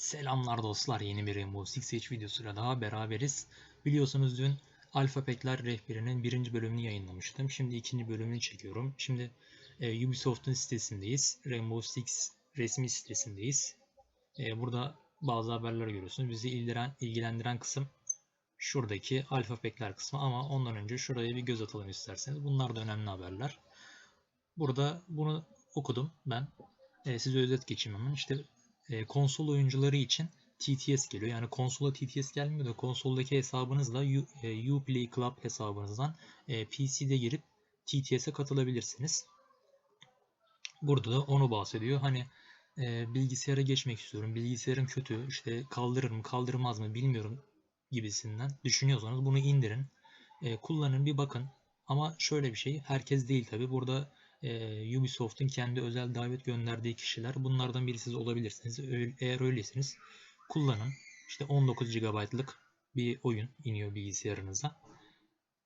Selamlar dostlar yeni bir Rainbow Six Siege videosuyla daha beraberiz. Biliyorsunuz dün Alfa Pack'ler rehberinin birinci bölümünü yayınlamıştım. Şimdi ikinci bölümünü çekiyorum. Şimdi e, Ubisoft'un sitesindeyiz. Rainbow Six resmi sitesindeyiz. E, burada bazı haberler görüyorsunuz. Bizi ilgilendiren, ilgilendiren kısım şuradaki Alfa Pack'ler kısmı ama ondan önce şuraya bir göz atalım isterseniz. Bunlar da önemli haberler. Burada bunu okudum ben. E, size özet geçeyim hemen. İşte e, konsol oyuncuları için TTS geliyor. Yani konsola TTS gelmiyor da konsoldaki hesabınızla U, e, Uplay Club hesabınızdan e, PC'de girip TTS'e katılabilirsiniz. Burada da onu bahsediyor. Hani e, bilgisayara geçmek istiyorum. Bilgisayarım kötü. İşte kaldırır mı kaldırmaz mı bilmiyorum gibisinden düşünüyorsanız bunu indirin. E, kullanın bir bakın. Ama şöyle bir şey. Herkes değil tabi. Burada e, Ubisoft'un kendi özel davet gönderdiği kişiler. Bunlardan birisi olabilirsiniz. Eğer öylesiniz kullanın. İşte 19 GB'lık bir oyun iniyor bilgisayarınıza.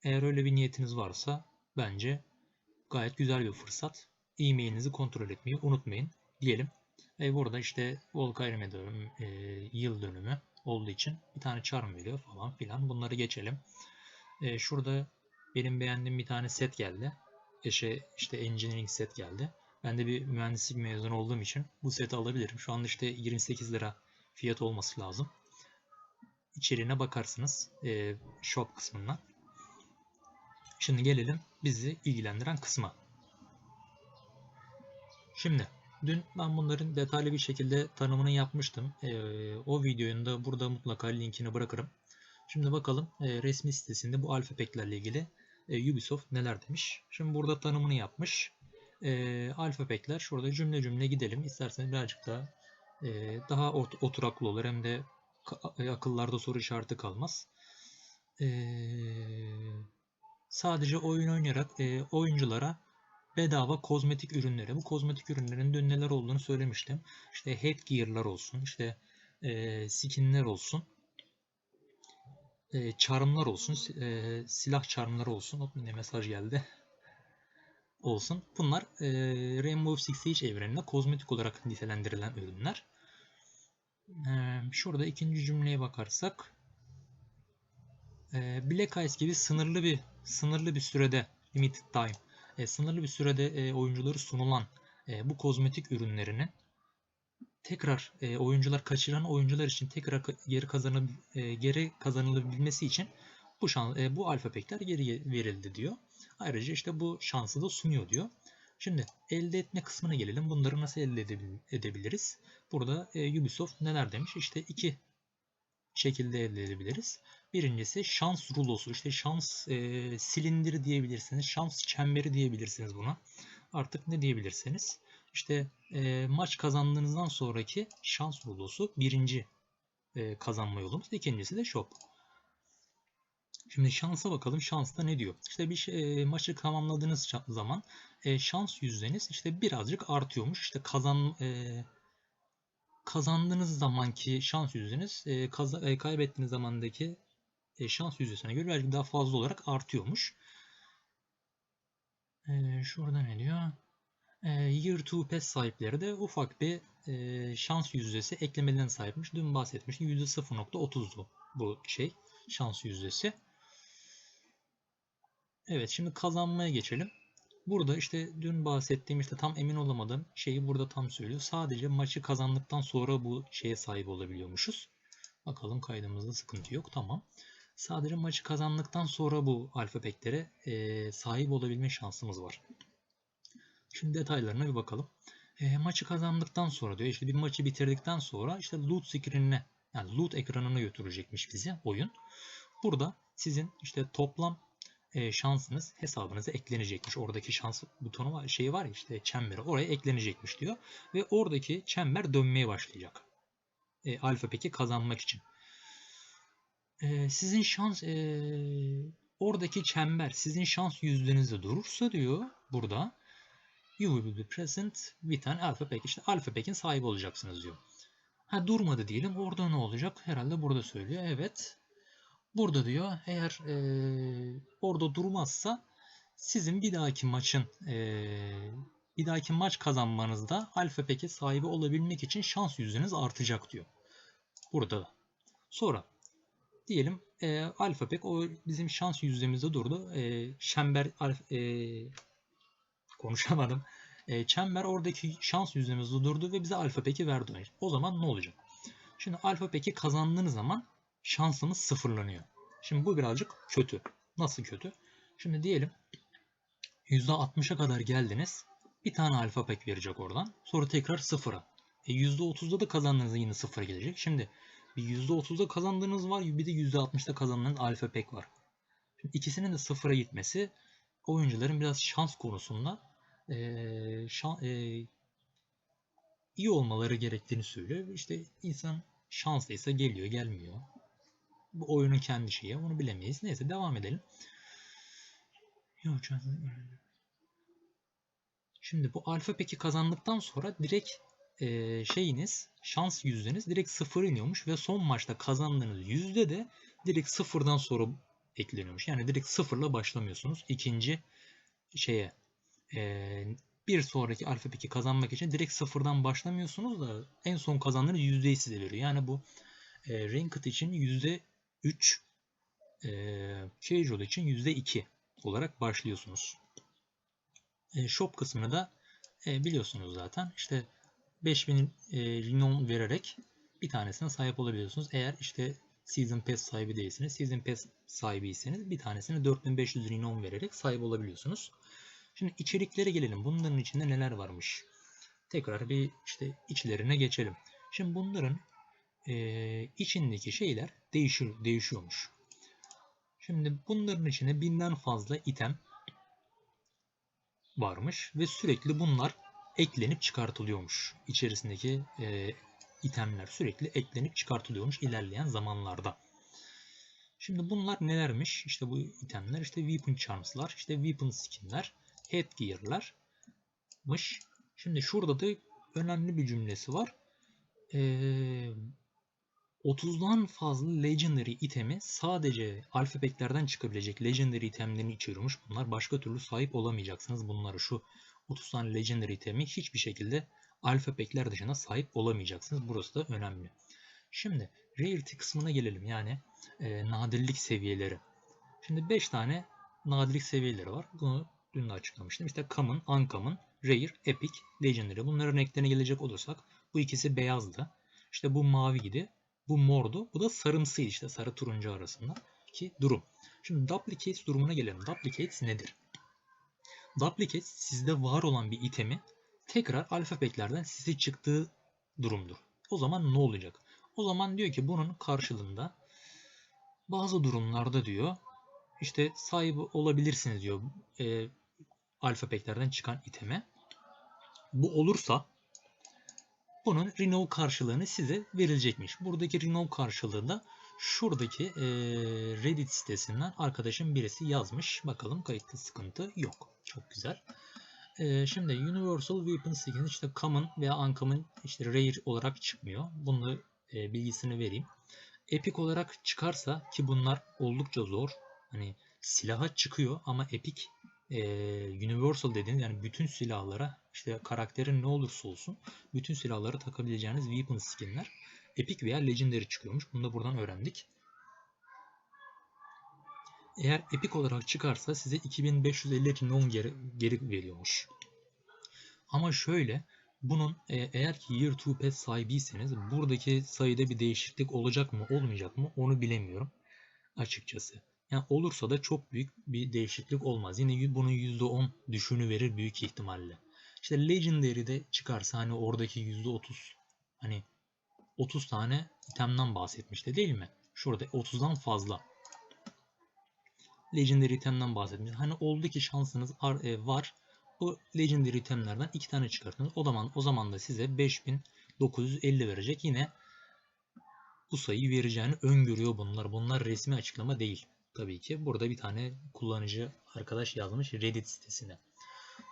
Eğer öyle bir niyetiniz varsa bence gayet güzel bir fırsat. E-mailinizi kontrol etmeyi unutmayın diyelim. Ve burada işte Volkayr dönüm, e, yıl dönümü olduğu için bir tane charm veriyor falan filan. Bunları geçelim. E, şurada benim beğendiğim bir tane set geldi eşe işte engineering set geldi. Ben de bir mühendislik mezunu olduğum için bu seti alabilirim. Şu anda işte 28 lira fiyat olması lazım. İçeriğine bakarsınız e, shop kısmından. Şimdi gelelim bizi ilgilendiren kısma. Şimdi dün ben bunların detaylı bir şekilde tanımını yapmıştım. E, o videonun da burada mutlaka linkini bırakırım. Şimdi bakalım e, resmi sitesinde bu alfa pack'lerle ilgili e, Ubisoft neler demiş. Şimdi burada tanımını yapmış. E, alfa pack'ler şurada cümle cümle gidelim. İsterseniz birazcık daha e, daha ot oturaklı olur hem de e, akıllarda soru işareti kalmaz. E, sadece oyun oynayarak e, oyunculara bedava kozmetik ürünleri. Bu kozmetik ürünlerin dün neler olduğunu söylemiştim. İşte headgear'lar olsun, işte e, skinler olsun e, çarmlar olsun, e, silah çarmları olsun. Hop yine mesaj geldi. olsun. Bunlar e, Rainbow Six Siege evreninde kozmetik olarak nitelendirilen ürünler. E, şurada ikinci cümleye bakarsak e, Black Ice gibi sınırlı bir sınırlı bir sürede limited time e, sınırlı bir sürede e, oyuncuları sunulan e, bu kozmetik ürünlerinin tekrar e, oyuncular kaçıran oyuncular için tekrar geri kazanıp e, geri kazanılabilmesi için bu şans e, bu alfa pack'ler geri verildi diyor. Ayrıca işte bu şansı da sunuyor diyor. Şimdi elde etme kısmına gelelim. Bunları nasıl elde edebiliriz? Burada e, Ubisoft neler demiş? İşte iki şekilde elde edebiliriz. Birincisi şans rulosu. İşte şans e, silindiri diyebilirsiniz. Şans çemberi diyebilirsiniz buna. Artık ne diyebilirsiniz? İşte e, maç kazandığınızdan sonraki şans rulosu birinci e, kazanma yolumuz. İkincisi de shop. Şimdi şansa bakalım. Şansta ne diyor? İşte bir şey, e, maçı tamamladığınız zaman e, şans yüzdeniz işte birazcık artıyormuş. İşte kazan e, kazandığınız zamanki şans yüzdeniz e, kaz, e, kaybettiğiniz zamandaki e, şans yüzdesine göre birazcık daha fazla olarak artıyormuş. E, şurada ne diyor? Year 2 Pass sahipleri de ufak bir e, şans yüzdesi eklemeden sahipmiş. Dün bahsetmiştim. %0.30'du bu şey. Şans yüzdesi. Evet şimdi kazanmaya geçelim. Burada işte dün bahsettiğim işte tam emin olamadım şeyi burada tam söylüyor. Sadece maçı kazandıktan sonra bu şeye sahip olabiliyormuşuz. Bakalım kaydımızda sıkıntı yok. Tamam. Sadece maçı kazandıktan sonra bu alfa packlere e, sahip olabilme şansımız var. Şimdi detaylarına bir bakalım. E, maçı kazandıktan sonra diyor işte bir maçı bitirdikten sonra işte loot screen'ine yani loot ekranına götürecekmiş bizi oyun. Burada sizin işte toplam e, şansınız hesabınıza eklenecekmiş. Oradaki şans butonu var, şeyi var ya işte çemberi oraya eklenecekmiş diyor. Ve oradaki çember dönmeye başlayacak. E, alfa peki kazanmak için. E, sizin şans e, oradaki çember sizin şans yüzdenizde durursa diyor burada You will be present with an alpha pack. İşte alpha pack'in sahibi olacaksınız diyor. Ha durmadı diyelim. Orada ne olacak? Herhalde burada söylüyor. Evet. Burada diyor eğer e, orada durmazsa sizin bir dahaki maçın e, bir dahaki maç kazanmanızda alfa pack'e sahibi olabilmek için şans yüzünüz artacak diyor. Burada da. Sonra diyelim e, alfa pek o bizim şans yüzdemizde durdu. E, şember alf, e, konuşamadım. E, çember oradaki şans yüzdemizde durdu ve bize alfa peki verdi. O zaman ne olacak? Şimdi alfa peki kazandığınız zaman şansımız sıfırlanıyor. Şimdi bu birazcık kötü. Nasıl kötü? Şimdi diyelim %60'a kadar geldiniz. Bir tane alfa pek verecek oradan. Sonra tekrar sıfıra. E %30'da da kazandığınızda yine sıfıra gelecek. Şimdi bir %30'da kazandığınız var bir de %60'da kazandığınız alfa pek var. Şimdi ikisinin de sıfıra gitmesi oyuncuların biraz şans konusunda e, şan, e, iyi olmaları gerektiğini söylüyor. İşte insan şanslıysa geliyor gelmiyor. Bu oyunun kendi şeyi onu bilemeyiz. Neyse devam edelim. Şimdi bu alfa peki kazandıktan sonra direkt e, şeyiniz şans yüzdeniz direkt sıfır iniyormuş ve son maçta kazandığınız yüzde de direkt sıfırdan sonra ekleniyormuş. Yani direkt sıfırla başlamıyorsunuz. İkinci şeye bir sonraki alfa peki kazanmak için direkt sıfırdan başlamıyorsunuz da en son kazandığınız yüzdeyi size veriyor. Yani bu e, Ranked için yüzde 3 e, casual için yüzde 2 olarak başlıyorsunuz. E, shop kısmını da e, biliyorsunuz zaten. İşte 5000 e, rinom vererek bir tanesine sahip olabiliyorsunuz. Eğer işte Season Pass sahibi değilsiniz. Season Pass sahibiyseniz bir tanesine 4500 rinom vererek sahip olabiliyorsunuz. Şimdi içeriklere gelelim. Bunların içinde neler varmış? Tekrar bir işte içlerine geçelim. Şimdi bunların e, içindeki şeyler değişir, değişiyormuş. Şimdi bunların içine binden fazla item varmış ve sürekli bunlar eklenip çıkartılıyormuş. İçerisindeki e, itemler sürekli eklenip çıkartılıyormuş ilerleyen zamanlarda. Şimdi bunlar nelermiş? İşte bu itemler işte weapon charms'lar, işte weapon skin'ler, headgear'larmış. Şimdi şurada da önemli bir cümlesi var. Ee, 30'dan fazla Legendary itemi sadece alfa pack'lerden çıkabilecek Legendary itemlerini içeriyormuş. Bunlar başka türlü sahip olamayacaksınız. Bunları şu 30 tane Legendary itemi hiçbir şekilde alfa pack'ler dışında sahip olamayacaksınız. Burası da önemli. Şimdi Rarity kısmına gelelim. Yani e, nadirlik seviyeleri. Şimdi 5 tane nadirlik seviyeleri var. Bunu dün de açıklamıştım. İşte Common, Uncommon, Rare, Epic, Legendary. Bunların renklerine gelecek olursak bu ikisi beyazdı. İşte bu maviydi. Bu mordu. Bu da sarımsıydı işte sarı turuncu arasında ki durum. Şimdi duplicates durumuna gelelim. Duplicates nedir? Duplicates sizde var olan bir itemi tekrar alfa pack'lerden size çıktığı durumdur. O zaman ne olacak? O zaman diyor ki bunun karşılığında bazı durumlarda diyor işte sahibi olabilirsiniz diyor e, alfa pack'lerden çıkan iteme. Bu olursa bunun Renault karşılığını size verilecekmiş. Buradaki Renault karşılığı da şuradaki e, Reddit sitesinden arkadaşım birisi yazmış. Bakalım kayıtta sıkıntı yok. Çok güzel. E, şimdi Universal Weapon Skin işte Common veya Uncommon işte Rare olarak çıkmıyor. Bunu e, bilgisini vereyim. Epic olarak çıkarsa ki bunlar oldukça zor. Hani silaha çıkıyor ama Epic Universal dediğiniz yani bütün silahlara işte karakterin ne olursa olsun bütün silahları takabileceğiniz weapon skinler Epic veya Legendary çıkıyormuş. Bunu da buradan öğrendik. Eğer Epic olarak çıkarsa size 2550 rinon geri, geri veriyormuş. Ama şöyle bunun e, eğer ki Year 2 Pass sahibiyseniz buradaki sayıda bir değişiklik olacak mı olmayacak mı onu bilemiyorum açıkçası. Yani olursa da çok büyük bir değişiklik olmaz. Yine bunun %10 düşüğünü verir büyük ihtimalle. İşte Legendary'de çıkarsa hani oradaki %30 hani 30 tane itemden bahsetmişti değil mi? Şurada 30'dan fazla. Legendary itemden bahsetmiş. Hani oldu ki şansınız e, var. Bu Legendary itemlerden 2 tane çıkartınız. O zaman o zaman da size 5950 verecek. Yine bu sayıyı vereceğini öngörüyor bunlar. Bunlar resmi açıklama değil. Tabii ki burada bir tane kullanıcı arkadaş yazmış Reddit sitesine.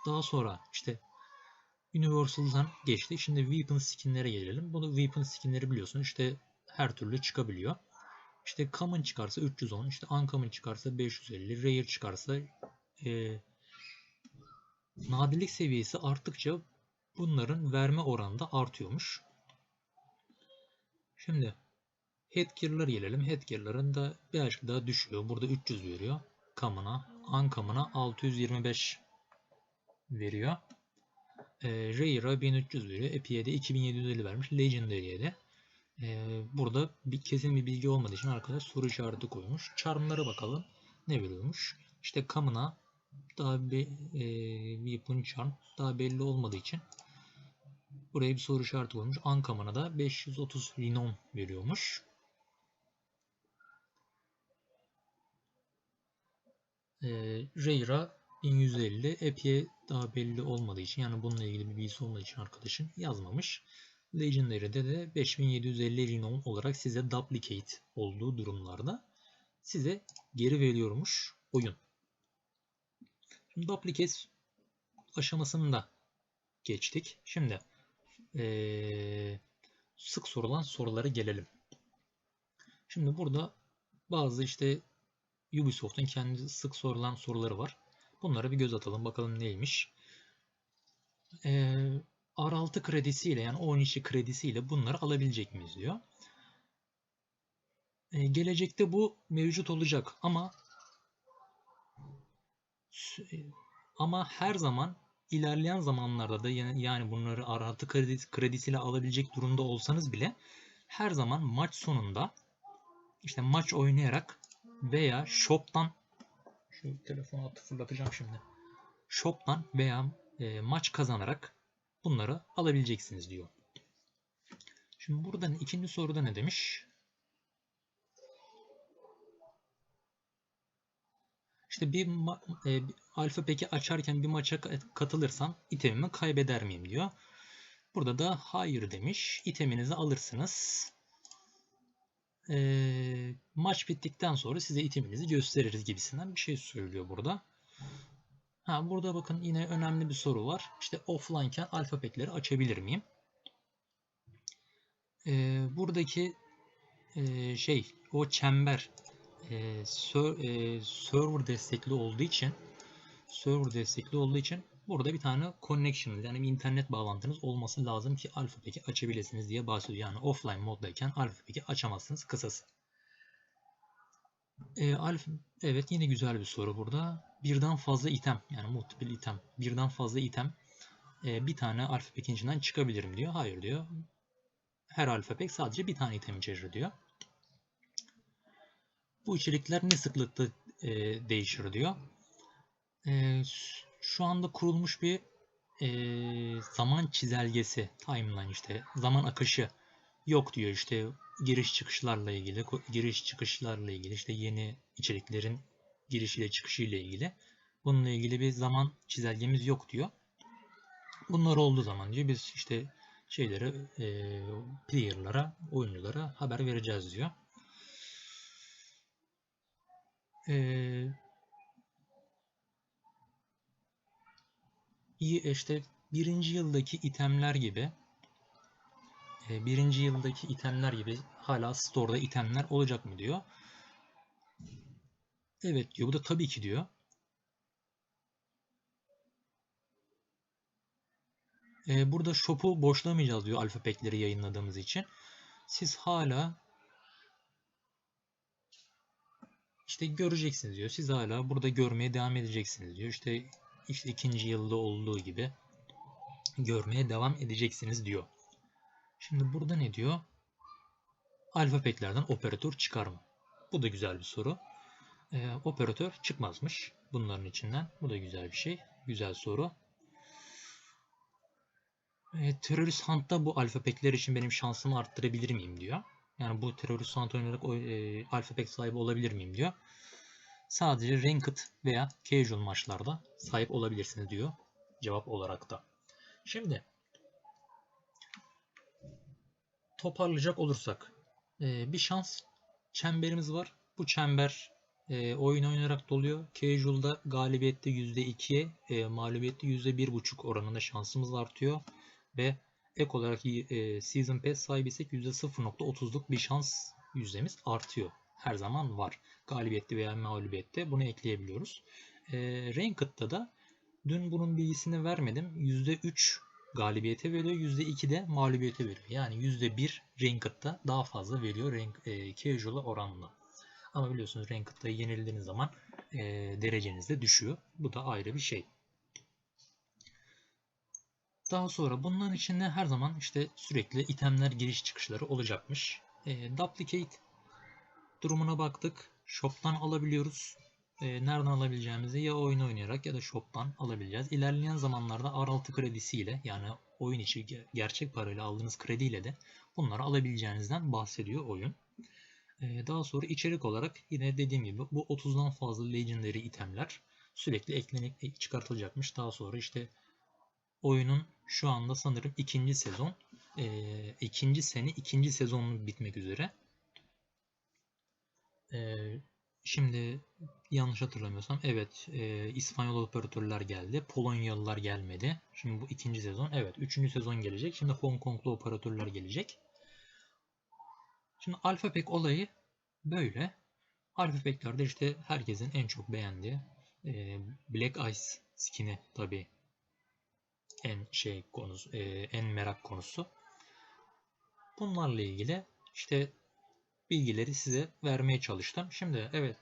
Daha sonra işte Universal'dan geçti. Şimdi Weapon skinlere gelelim. Bunu Weapon skinleri biliyorsun işte her türlü çıkabiliyor. İşte Common çıkarsa 310, işte Uncommon çıkarsa 550, Rare çıkarsa e, nadirlik seviyesi arttıkça bunların verme oranı da artıyormuş. Şimdi Headgear'lara gelelim. Headgear'ların da birazcık daha düşüyor. Burada 300 veriyor. Kamına, Ankamına 625 veriyor. E, Rare'a 1300 veriyor. Epi'ye de 2750 vermiş. Legendary'e de. E, burada bir kesin bir bilgi olmadığı için arkadaş soru işareti koymuş. Charm'lara bakalım. Ne veriyormuş? İşte Kamına daha bir e, Weapon Charm daha belli olmadığı için buraya bir soru işareti koymuş. Ankamına da 530 Rinom veriyormuş. E, Rare'a 1150 Epi'ye daha belli olmadığı için yani bununla ilgili bir bilgisi olmadığı için arkadaşın yazmamış. Legendary'de de 5750 Rinom olarak size duplicate olduğu durumlarda size geri veriyormuş oyun. Şimdi duplicate aşamasında geçtik. Şimdi ee, sık sorulan sorulara gelelim. Şimdi burada bazı işte Ubisoft'un kendi sık sorulan soruları var. Bunlara bir göz atalım. Bakalım neymiş. Ee, R6 kredisiyle yani 10 işi kredisiyle bunları alabilecek miyiz diyor. Ee, gelecekte bu mevcut olacak ama ama her zaman ilerleyen zamanlarda da yani bunları artı kredi, kredisiyle alabilecek durumda olsanız bile her zaman maç sonunda işte maç oynayarak veya shop'tan şu telefonu atı fırlatacağım şimdi. Shop'tan veya e, maç kazanarak bunları alabileceksiniz diyor. Şimdi buradan ikinci soruda ne demiş? İşte bir e, alfa peki açarken bir maça katılırsam itemimi kaybeder miyim diyor. Burada da hayır demiş. İteminizi alırsınız. E, maç bittikten sonra size iteminizi gösteririz gibisinden bir şey söylüyor burada. Ha, burada bakın yine önemli bir soru var. İşte offline'ken alfa pekleri açabilir miyim? E, buradaki e, şey o çember e, ser, e, server destekli olduğu için server destekli olduğu için burada bir tane connection yani bir internet bağlantınız olması lazım ki alfa peki açabilirsiniz diye bahsediyor. Yani offline moddayken alfa peki açamazsınız kısası. E, alfa, evet yine güzel bir soru burada. Birden fazla item yani multiple item birden fazla item e, bir tane alfa pekin içinden çıkabilirim diyor. Hayır diyor. Her alfa pek sadece bir tane item içerir diyor. Bu içerikler ne sıklıkta e, değişir diyor. E, şu anda kurulmuş bir e, zaman çizelgesi, timeline işte zaman akışı yok diyor işte giriş çıkışlarla ilgili, giriş çıkışlarla ilgili işte yeni içeriklerin girişiyle çıkışıyla ilgili. Bununla ilgili bir zaman çizelgemiz yok diyor. Bunlar olduğu zaman diyor biz işte şeylere, e, player'lara, oyunculara haber vereceğiz diyor. Ee, işte birinci yıldaki itemler gibi e, birinci yıldaki itemler gibi hala store'da itemler olacak mı diyor. Evet diyor. Bu da tabii ki diyor. Ee, burada shop'u boşlamayacağız diyor alfa pack'leri yayınladığımız için. Siz hala İşte göreceksiniz diyor. Siz hala burada görmeye devam edeceksiniz diyor. İşte işte ikinci yılda olduğu gibi görmeye devam edeceksiniz diyor. Şimdi burada ne diyor? Alfa peklerden operatör çıkar mı? Bu da güzel bir soru. Ee, operatör çıkmazmış bunların içinden. Bu da güzel bir şey. Güzel soru. Ee, terörist Hunt'ta bu alfa pekler için benim şansımı arttırabilir miyim diyor. Yani bu terörist sanat oynayarak e, alfa sahibi olabilir miyim diyor. Sadece ranked veya casual maçlarda sahip olabilirsiniz diyor cevap olarak da. Şimdi toparlayacak olursak e, bir şans çemberimiz var. Bu çember e, oyun oynayarak doluyor. Casual'da galibiyette %2'ye, e, mağlubiyette %1.5 oranında şansımız artıyor. Ve Ek olarak e, Season Pass sahibiysek %0.30'luk bir şans yüzdemiz artıyor. Her zaman var. Galibiyette veya mağlubiyette bunu ekleyebiliyoruz. E, Ranked'da da dün bunun bilgisini vermedim. %3 galibiyete veriyor. %2 de mağlubiyete veriyor. Yani %1 Ranked'da daha fazla veriyor rank, e, Casual'a oranla. Ama biliyorsunuz Ranked'da yenildiğiniz zaman e, dereceniz de düşüyor. Bu da ayrı bir şey. Daha sonra bunların içinde her zaman işte sürekli itemler giriş çıkışları olacakmış. E, duplicate durumuna baktık. Shop'tan alabiliyoruz. E, nereden alabileceğimizi ya oyun oynayarak ya da shop'tan alabileceğiz. İlerleyen zamanlarda R6 kredisiyle yani oyun içi gerçek parayla aldığınız krediyle de bunları alabileceğinizden bahsediyor oyun. E, daha sonra içerik olarak yine dediğim gibi bu 30'dan fazla legendary itemler sürekli eklenip çıkartılacakmış. Daha sonra işte oyunun şu anda sanırım ikinci sezon e, ikinci sene ikinci sezonun bitmek üzere. E, şimdi yanlış hatırlamıyorsam evet e, İspanyol operatörler geldi. Polonyalılar gelmedi. Şimdi bu ikinci sezon. Evet üçüncü sezon gelecek. Şimdi Hong Konglu operatörler gelecek. Şimdi Alpha Pack olayı böyle. Alpha Pack'lerde işte herkesin en çok beğendiği e, Black Ice skin'i tabi en şey konusu, e, en merak konusu. Bunlarla ilgili işte bilgileri size vermeye çalıştım. Şimdi evet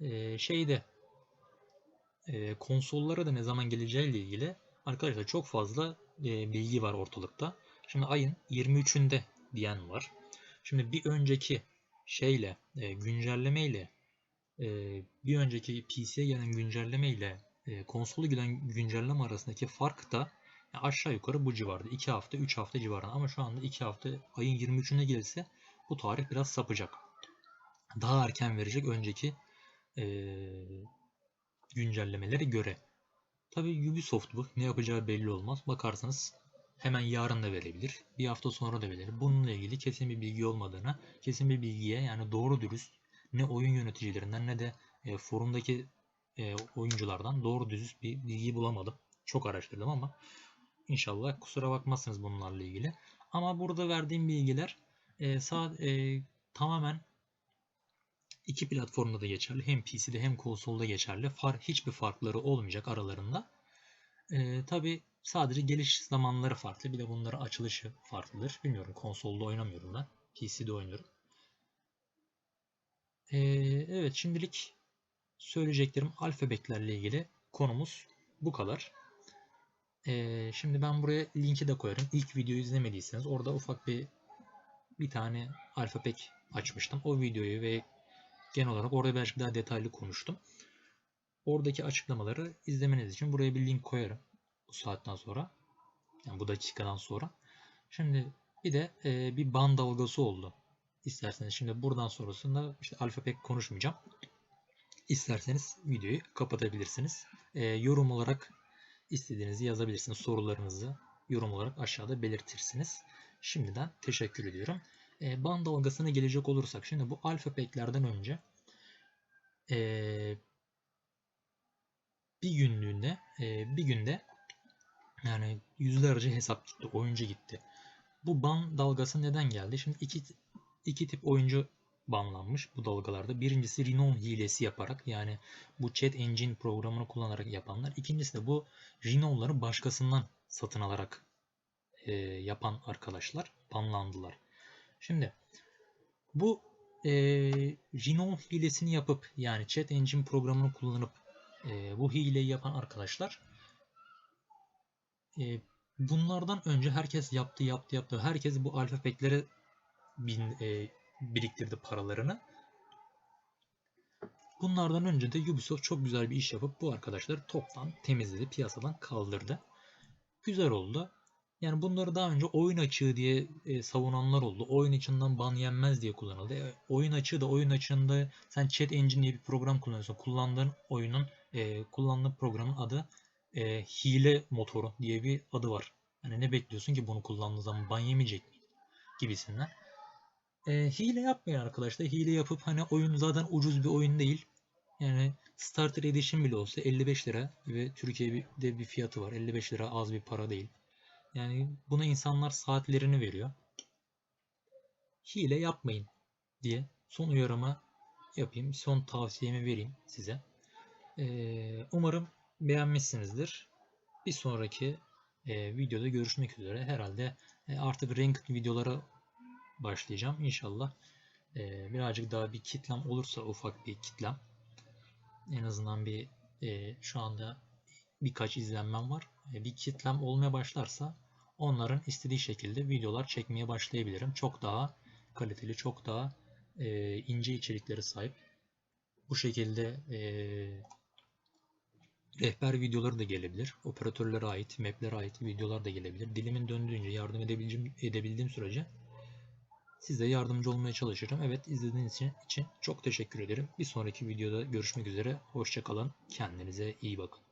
e, şeyde e, konsollara da ne zaman geleceğiyle ilgili arkadaşlar çok fazla e, bilgi var ortalıkta. Şimdi ayın 23'ünde diyen var. Şimdi bir önceki şeyle e, güncellemeyle e, bir önceki PC'ye gelen güncellemeyle e, konsolu gelen güncelleme arasındaki fark da aşağı yukarı bu civarda. 2 hafta 3 hafta civarında ama şu anda 2 hafta ayın 23'üne gelirse bu tarih biraz sapacak. Daha erken verecek önceki e, güncellemelere göre. Tabi Ubisoft bu. Ne yapacağı belli olmaz. Bakarsanız hemen yarın da verebilir. Bir hafta sonra da verir. Bununla ilgili kesin bir bilgi olmadığına, kesin bir bilgiye yani doğru dürüst ne oyun yöneticilerinden ne de e, forumdaki e, oyunculardan doğru dürüst bir bilgi bulamadım. Çok araştırdım ama İnşallah kusura bakmazsınız bunlarla ilgili. Ama burada verdiğim bilgiler e, sağ, e, tamamen iki platformda da geçerli. Hem PC'de hem konsolda geçerli. Far, hiçbir farkları olmayacak aralarında. E, Tabi sadece geliş zamanları farklı. Bir de bunların açılışı farklıdır. Bilmiyorum konsolda oynamıyorum ben. PC'de oynuyorum. E, evet şimdilik söyleyeceklerim alfabetlerle ilgili konumuz bu kadar. Ee, şimdi ben buraya linki de koyarım. İlk videoyu izlemediyseniz orada ufak bir bir tane alfabet açmıştım. O videoyu ve genel olarak orada birazcık daha detaylı konuştum. Oradaki açıklamaları izlemeniz için buraya bir link koyarım. Bu saatten sonra. Yani bu dakikadan sonra. Şimdi bir de e, bir ban dalgası oldu. İsterseniz şimdi buradan sonrasında işte alfabet konuşmayacağım. İsterseniz videoyu kapatabilirsiniz. E, yorum olarak istediğinizi yazabilirsiniz. Sorularınızı yorum olarak aşağıda belirtirsiniz. Şimdiden teşekkür ediyorum. E, band dalgasına gelecek olursak şimdi bu alfa pack'lerden önce e, bir günlüğünde e, bir günde yani yüzlerce hesap gitti, oyuncu gitti. Bu ban dalgası neden geldi? Şimdi iki iki tip oyuncu banlanmış bu dalgalarda. Birincisi Rhino hilesi yaparak yani bu chat engine programını kullanarak yapanlar. İkincisi de bu Rhino'ları başkasından satın alarak e, yapan arkadaşlar banlandılar. Şimdi bu e, Rhino hilesini yapıp yani chat engine programını kullanıp e, bu hileyi yapan arkadaşlar e, bunlardan önce herkes yaptı yaptı yaptı. Herkes bu alfa packlere bin, e, biriktirdi paralarını. Bunlardan önce de Ubisoft çok güzel bir iş yapıp bu arkadaşları toptan temizledi, piyasadan kaldırdı. Güzel oldu. Yani bunları daha önce oyun açığı diye e, savunanlar oldu. Oyun açığından ban yenmez diye kullanıldı. E, oyun açığı da oyun açığında sen Chat Engine diye bir program kullanıyorsun. Kullandığın oyunun, e, kullandığın programın adı e, hile motoru diye bir adı var. Yani ne bekliyorsun ki bunu kullandığın zaman ban yemeyecek mi? Gibisinden. E, hile yapmayın arkadaşlar. Hile yapıp hani oyun zaten ucuz bir oyun değil. Yani Starter Edition bile olsa 55 lira ve Türkiye'de bir fiyatı var. 55 lira az bir para değil. Yani buna insanlar saatlerini veriyor. Hile yapmayın diye son uyarımı yapayım. Son tavsiyemi vereyim size. Ee, umarım beğenmişsinizdir. Bir sonraki e, videoda görüşmek üzere. Herhalde e, artık ranked videolara başlayacağım inşallah. E, birazcık daha bir kitlem olursa ufak bir kitlem. En azından bir e, şu anda birkaç izlenmem var. E, bir kitlem olmaya başlarsa onların istediği şekilde videolar çekmeye başlayabilirim. Çok daha kaliteli, çok daha e, ince içeriklere sahip. Bu şekilde e, rehber videoları da gelebilir. Operatörlere ait, maplere ait videolar da gelebilir. Dilimin döndüğünce yardım edebildiğim, edebildiğim sürece size yardımcı olmaya çalışırım. Evet izlediğiniz için, için çok teşekkür ederim. Bir sonraki videoda görüşmek üzere. Hoşçakalın. Kendinize iyi bakın.